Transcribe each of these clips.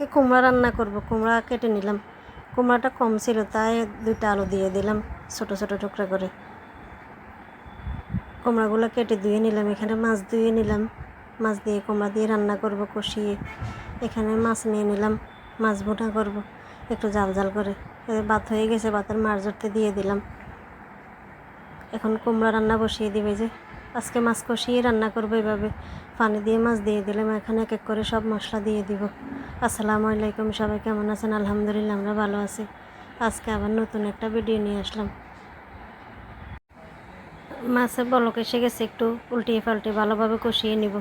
কুমড়া রান্না করব, কুমড়া কেটে নিলাম। কুমড়াটা কম ছিল, তাই দুইটা আলু দিয়ে দিলাম, ছোট ছোট টুকরা করে। কুমড়াগুলো কেটে ধুয়ে নিলাম, এখানে মাছ ধুয়ে নিলাম। মাছ দিয়ে কুমড়া দিয়ে রান্না করব, কষিয়ে। এখানে মাছ নিয়ে নিলাম, মাছ ভুনা করব, একটু জাল জাল করে। ভাত হয়ে গেছে, ভাতের মাছ ধরতে দিয়ে দিলাম। এখন কুমড়া রান্না বসিয়ে দিবে যে, আজকে মাছ কষিয়ে রান্না করব এভাবে। পানি দিয়ে মাছ দিয়ে দিলাম এখানে এক এক করে সব মশলা দিয়ে দিব। আসসালামু আলাইকুম, সবাই কেমন আছেন? আলহামদুলিল্লাহ, আমরা ভালো আছি। আজকে আবার নতুন একটা ভিডিও নিয়ে আসলাম। মাছের বলক এসে গেছে, একটু উল্টিয়ে পাল্টে ভালোভাবে কষিয়ে নিব।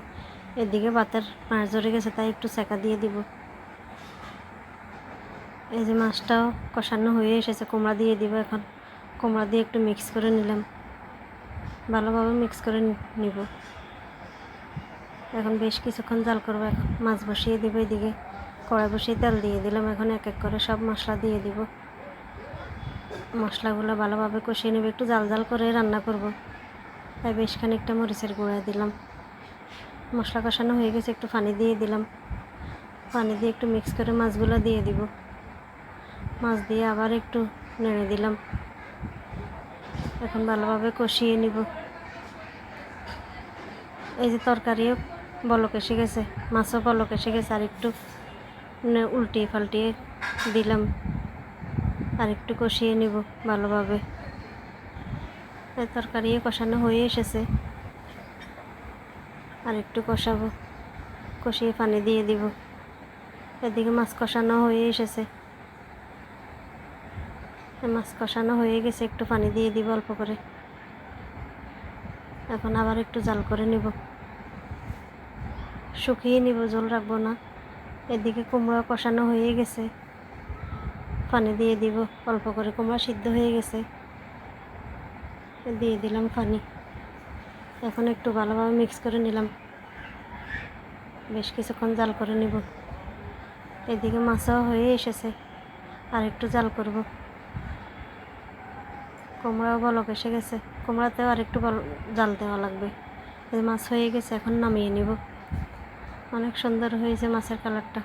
এদিকে ভাতের মাছ ধরে গেছে, তাই একটু সেকা দিয়ে দিব। এই যে মাছটাও কষানো হয়ে এসেছে, কুমড়া দিয়ে দিব এখন। কুমড়া দিয়ে একটু মিক্স করে নিলাম। ভালোভাবে মিক্স করে নিব। এখন বেশ কিছুক্ষণ জাল করব মাছ বসিয়ে দিব এদিকে। কড়াই বসিয়ে তেল দিয়ে দিলাম, এখন এক এক করে সব মশলা দিয়ে দিব। মশলাগুলো ভালোভাবে কষিয়ে নেবে, একটু জাল জাল করে রান্না করব। তাই বেশ খানিকটা মরিচের গুঁড়া দিলাম। মশলা কষানো হয়ে গেছে, একটু পানি দিয়ে দিলাম। পানি দিয়ে একটু মিক্স করে মাছগুলো দিয়ে দিব। মাছ দিয়ে আবার একটু নেড়ে দিলাম। এখন ভালোভাবে কষিয়ে নিব। এই যে তরকারিও বলক এসে গেছে, মাছও বলক এসে গেছে, আর একটু নে- উল্টিয়ে পাল্টিয়ে দিলাম। আর একটু কষিয়ে নিব ভালোভাবে। এই তরকারিও কষানো হয়ে এসেছে। আর একটু কষাবো, কষিয়ে পানি দিয়ে দিব। এদিকে মাছ কষানো হয়ে এসেছে। মাছ কষানো হয়ে গেছে, একটু পানি দিয়ে দিব অল্প করে। এখন আবার একটু জাল করে নিব। শুকিয়ে নিব, জল রাখব না। এদিকে কুমড়া কষানো হয়ে গেছে। পানি দিয়ে দিব, অল্প করে কুমড়া সিদ্ধ হয়ে গেছে। দিয়ে দিলাম পানি। এখন একটু ভালোভাবে মিক্স করে নিলাম। বেশ কিছুক্ষণ জাল করে নিব। এদিকে মাছও হয়ে এসেছে। আর একটু জাল করব। কুমড়াও বলক এসে গেছে। কুমড়াতেও আর একটু জাল দেওয়া লাগবে। মাছ হয়ে গেছে, এখন নামিয়ে নিব। অনেক সুন্দর হয়েছে মাছের কালারটা।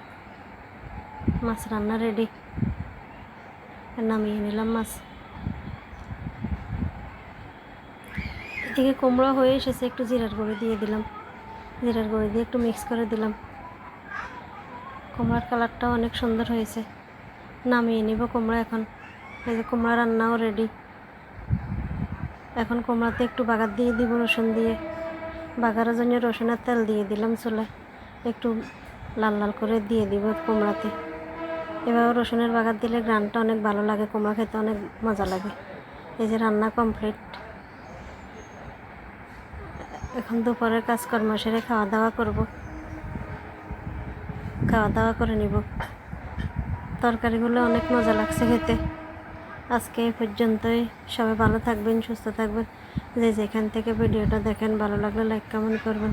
মাছ রান্না রেডি নামিয়ে নিলাম মাছ। এদিকে কুমড়ো হয়ে এসেছে, একটু জিরার গুঁড়ো দিয়ে দিলাম। জিরার গুঁড়ো দিয়ে একটু মিক্স করে দিলাম। কুমড়ার কালারটা অনেক সুন্দর হয়েছে। নামিয়ে নিব কুমড়া এখন। এই যে কুমড়া রান্নাও রেডি এখন কুমড়াতে একটু বাগার দিয়ে দিব রসুন দিয়ে। বাগারের জন্য রসুনের তেল দিয়ে দিলাম চুলায়। একটু লাল লাল করে দিয়ে দিব কুমড়াতে। এভাবে রসুনের বাগার দিলে গ্রানটা অনেক ভালো লাগে, কুমড়া খেতে অনেক মজা লাগে। এই যে রান্না কমপ্লিট। এখন দুপুরের কাজকর্ম সেরে খাওয়া দাওয়া করব। খাওয়া দাওয়া করে নিব। তরকারিগুলো অনেক মজা লাগছে খেতে। আজকে এই পর্যন্তই। সবাই ভালো থাকবেন, সুস্থ থাকবেন। যে যেখান থেকে ভিডিওটা দেখেন, ভালো লাগলে লাইক কমেন্ট করবেন।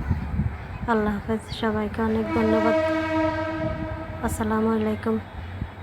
আল্লাহ হাফেজ সবাইকে অনেক ধন্যবাদ। আসসালামু আলাইকুম।